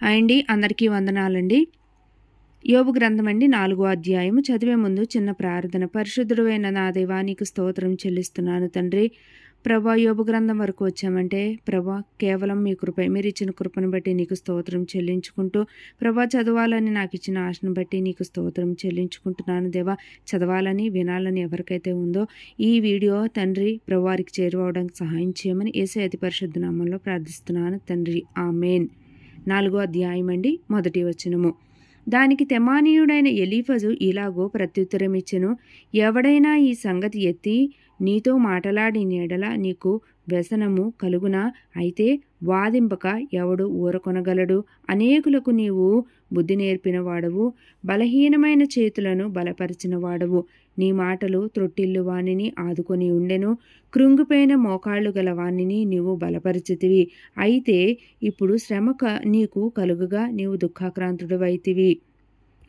అండి అందరికీ వందనాలండి. యోబు గ్రంథం అండి నాలుగో అధ్యాయము. చదివే ముందు చిన్న ప్రార్థన. పరిశుద్ధుడైన నా దేవా నీకు స్తోత్రం చెల్లిస్తున్నాను తండ్రి. ప్రభా యోబు గ్రంథం వరకు వచ్చామంటే ప్రభా కేవలం మీ కృప మీరు ఇచ్చిన కృపను బట్టి నీకు స్తోత్రం చెల్లించుకుంటూ ప్రభా చదవాలని నాకు ఇచ్చిన ఆశను బట్టి నీకు స్తోత్రం చెల్లించుకుంటున్నాను దేవా. చదవాలని వినాలని ఎవరికైతే ఉందో ఈ వీడియో తండ్రి ప్రభువారికి చేరువవడానికి సహాయం చేయమని ఏసే అతి పరిశుద్ధ నామంలో ప్రార్థిస్తున్నాను తండ్రి. ఆమెన్. నాలుగో అధ్యాయం అండి మొదటి వచనము. దానికి తెమానీయుడైన ఎలీఫజు ఇలాగో ప్రత్యుత్తరమిచ్చెను ఎవడైనా ఈ సంగతి ఎత్తి నీతో మాటలాడి నీడల నీకు వ్యసనము కలుగునా? అయితే వాదింపక ఎవడు ఊరకొనగలడు? అనేకులకు నీవు బుద్ధి నేర్పిన వాడవు బలహీనమైన చేతులను బలపరిచిన వాడవు నీ మాటలు త్రొట్టిల్లు వాణిని ఆదుకొని ఉండెను. కృంగిపోయిన మోకాళ్ళు గల వాణిని నీవు బలపరిచితివి. అయితే ఇప్పుడు శ్రమ నీకు కలుగుగా నీవు దుఃఖాక్రాంతుడవైతివి.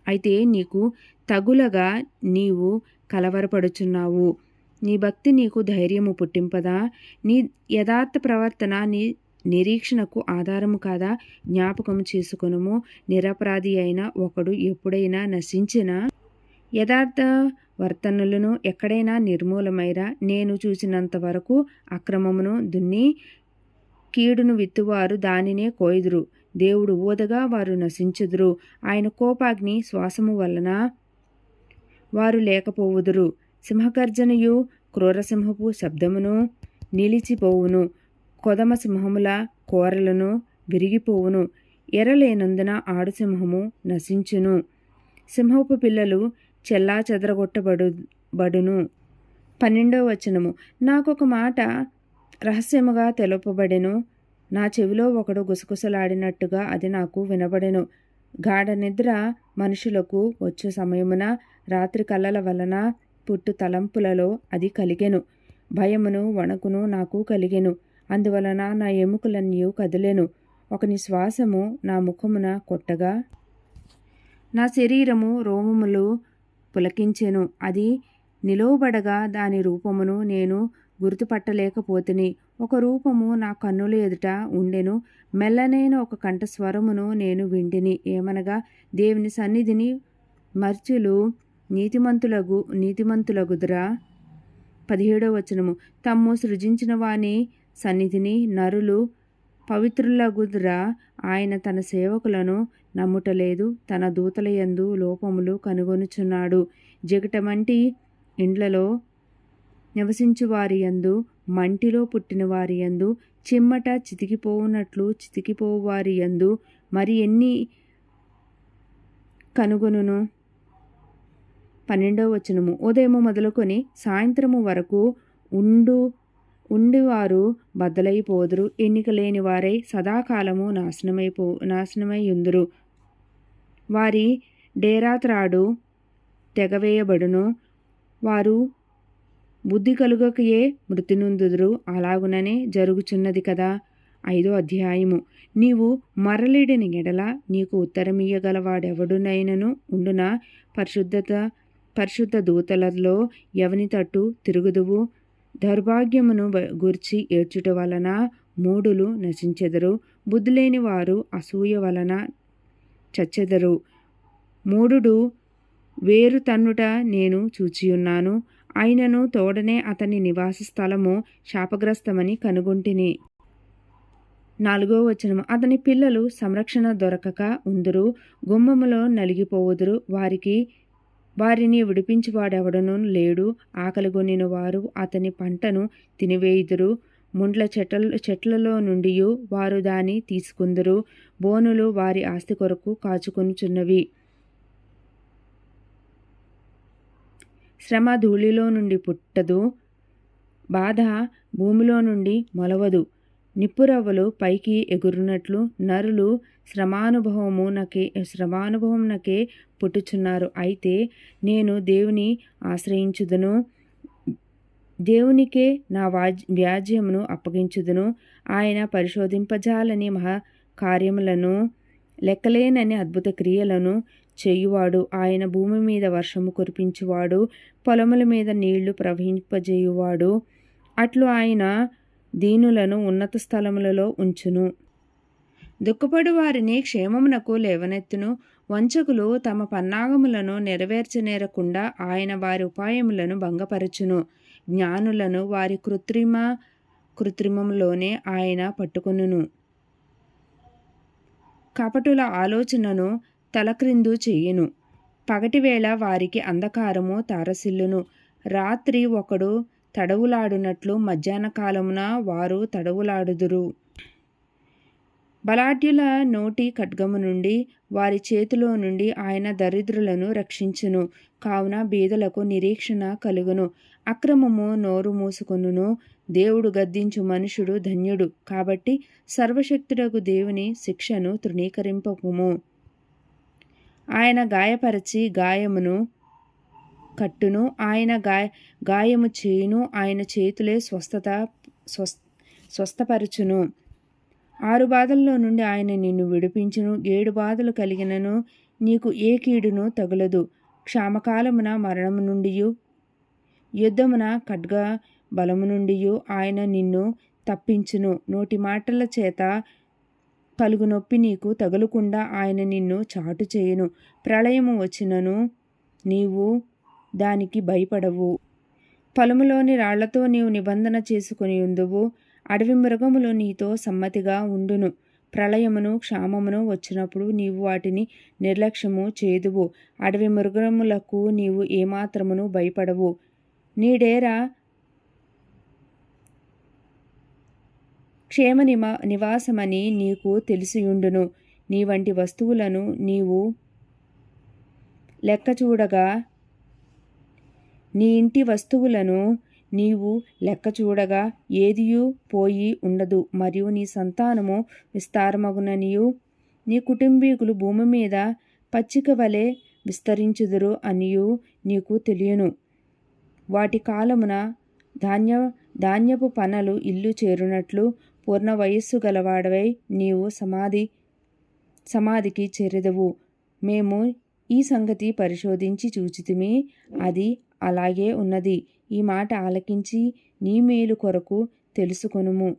అయితే నీకు తగులగా నీవు కలవరపడుచున్నావు. నీ భక్తి నీకు ధైర్యము పుట్టింపదా? నీ యథార్థ ప్రవర్తన నీ నిరీక్షణకు ఆధారము కాదా? జ్ఞాపకం చేసుకునుము. నిరపరాధి అయిన ఒకడు ఎప్పుడైనా నశించిన? యథార్థ వర్తనులను ఎక్కడైనా నిర్మూలమైరా? నేను చూసినంత వరకు అక్రమమును దున్ని కీడును విత్తువారు దానినే కోయుదురు. దేవుడు ఊదగా వారు నశించుదురు. ఆయన కోపాగ్ని శ్వాసము వలన వారు లేకపోవుదురు. సింహగర్జనయు క్రూరసింహపు శబ్దమును నిలిచిపోవును. కొదమ సింహముల కోరలను విరిగిపోవును. ఎరలేనందున ఆడుసింహము నశించును. సింహపు పిల్లలు చెల్లా చెదరగొట్టబడు బడును పన్నెండో వచనము. నాకొక మాట రహస్యముగా తెలుపబడెను. నా చెవిలో ఒకడు గుసగుసలాడినట్టుగా అది నాకు వినబడెను. గాఢ నిద్ర మనుషులకు వచ్చే సమయమున రాత్రి కళ్ళల వలన పుట్టు తలంపులలో అది కలిగెను. భయమును వణకును నాకు కలిగెను. అందువలన నా ఎముకలన్నీ కదిలెను. ఒకని శ్వాసము నా ముఖమున కొట్టగా నా శరీరము రోమములు పులకించెను. అది నిలువబడగా దాని రూపమును నేను గుర్తుపట్టలేకపోతిని. ఒక రూపము నా కన్నుల ఎదుట ఉండెను. మెల్లనైన ఒక కంఠస్వరమును నేను వింటిని. ఏమనగా దేవుని సన్నిధిని మర్చులు నీతిమంతులగు నీతిమంతులగుదురా. పదిహేడవ వచనము. తమ్ము సృజించిన వాని సన్నిధిని నరులు పవిత్రులగుదురా. ఆయన తన సేవకులను నమ్ముటలేదు. తన దూతలయందు లోపములు కనుగొనుచున్నాడు. జగటమంటి ఇండ్లలో నివసించు వారి యందు మంటిలో పుట్టిన వారి యందు చిమ్మట చితికిపోవునట్లు చితికిపోవు వారి యందు మరి ఎన్ని కనుగొనును? పన్నెండవ వచనము. ఉదయము మొదలుకొని సాయంత్రము వరకు ఉండు ఉండివారు బద్దలైపోదురు. ఎన్నిక లేని వారై సదాకాలము నాశనమైపో నాశనమై ఉందురు వారి డేరాత్రాడు తెగవేయబడును. వారు బుద్ధి కలుగకయే మృతినుందుదురు అలాగుననే జరుగుచున్నది కదా ఐదో అధ్యాయము. నీవు మరలిడిని ఎడల నీకు ఉత్తరమియ్యగలవాడెవడునైనను ఉండున? పరిశుద్ధత పరిశుద్ధ దూతలలో ఎవని తట్టు తిరుగుదువు? దౌర్భాగ్యమును గుర్చి ఏడ్చుట వలన మూడులు నశించెదరు. బుద్ధి లేని వారు అసూయ వలన చచ్చెదరు. మూడుడు వేరు తన్నుట నేను చూచియున్నాను. ఆయనను తోడనే అతని నివాస స్థలము శాపగ్రస్తమని కనుగొంటిని. నాలుగో వచనం అతని పిల్లలు సంరక్షణ దొరకక ఉందురు గుమ్మములో నలిగిపోవుదురు. వారికి వారిని విడిపించువాడెవడను లేడు. ఆకలిగొనిన వారు అతని పంటను తినివేయుదురు. ముండ్ల చెట్ల చెట్లలో నుండి వారు దాని తీసుకుందరు. బోనులు వారి ఆస్తి కొరకు కాచుకొనుచున్నవి. శ్రమ ధూళిలో నుండి పుట్టదు. బాధ భూమిలో నుండి మొలవదు. నిప్పురవ్వలు పైకి ఎగురునట్లు నరులు శ్రమానుభవము నకే శ్రమానుభవం నకే పుట్టుచున్నారు. అయితే నేను దేవుని ఆశ్రయించుదును. దేవునికే నా వాజ్ వ్యాజ్యమును అప్పగించుదును. ఆయన పరిశోధింపజాలని మహా కార్యములను లెక్కలేనని అద్భుత క్రియలను చేయువాడు. ఆయన భూమి మీద వర్షము కురిపించువాడు. పొలముల మీద నీళ్ళు ప్రవహింపజేయువాడు. అట్లు ఆయన దీనులను ఉన్నత స్థలములలో ఉంచును. దుఃఖపడు వారిని క్షేమమునకు లేవనెత్తును. వంచకులు తమ పన్నాగములను నెరవేర్చనేరకుండా ఆయన వారి ఉపాయములను భంగపరచును. జ్ఞానులను వారి కృత్రిమ కృత్రిమంలోనే ఆయన పట్టుకొనును. కపటుల ఆలోచనను తలక్రిందు చేయును. పగటివేళ వారికి అంధకారము తారసిల్లును. రాత్రి ఒకడు తడవులాడునట్లు మధ్యాహ్న కాలమున వారు తడవులాడుదురు. బలాఢ్యుల నోటి ఖడ్గము నుండి వారి చేతిలో నుండి ఆయన దరిద్రులను రక్షించును కావున బీదలకు నిరీక్షణ కలుగును. అక్రమము నోరు మూసుకొనును. దేవుడు గద్దించు మనుషుడు ధన్యుడు. కాబట్టి సర్వశక్తుడకు దేవుని శిక్షను తృణీకరింపకుము ఆయన గాయపరచి గాయమును కట్టును. ఆయన గాయ గాయము చేయును. ఆయన చేతులే స్వస్థత స్వస్ స్వస్థపరచును. ఆరు బాధల్లో నుండి ఆయన నిన్ను విడిపించును ఏడు బాధలు కలిగినను నీకు ఏ కీడును తగులదు. క్షామకాలమున మరణము నుండి యుద్ధమున ఖడ్గ బలము నుండి ఆయన నిన్ను తప్పించును. నోటి మాటల చేత కలుగు నొప్పి నీకు తగులకుండా ఆయన నిన్ను చాటు చేయును. ప్రళయము వచ్చినను నీవు దానికి భయపడవు. పొలములోని రాళ్ళతో నీవు నిబంధన చేసుకుని ఉందువు అడవి మృగములు నీతో సమ్మతిగా ఉండును. ప్రళయమును క్షామమును వచ్చినప్పుడు నీవు వాటిని నిర్లక్ష్యము చేదువు. అడవి మృగములకు నీవు ఏమాత్రమును భయపడవు. నీడేరా క్షేమ నిమా నివాసమని నీకు తెలిసియుండును. నీ వంటి వస్తువులను నీవు లెక్క చూడగా నీ ఇంటి వస్తువులను నీవు లెక్క చూడగా ఏదియూ పోయి ఉండదు మరియు నీ సంతానము విస్తారమగుననియు. నీ కుటుంబీకులు భూమి మీద పచ్చిక వలె విస్తరించుదురు అనియు నీకు తెలియను. వాటి కాలమున ధాన్య ధాన్యపు పనలు ఇల్లు చేరునట్లు పూర్ణ వయస్సు గలవాడవై నీవు సమాధి సమాధికి చేరదవు. మేము ఈ సంగతి పరిశోధించి చూచితిమి అది అలాగే ఉన్నది. ఈ మాట ఆలకించి నీ మేలు కొరకు తెలుసుకొనుము.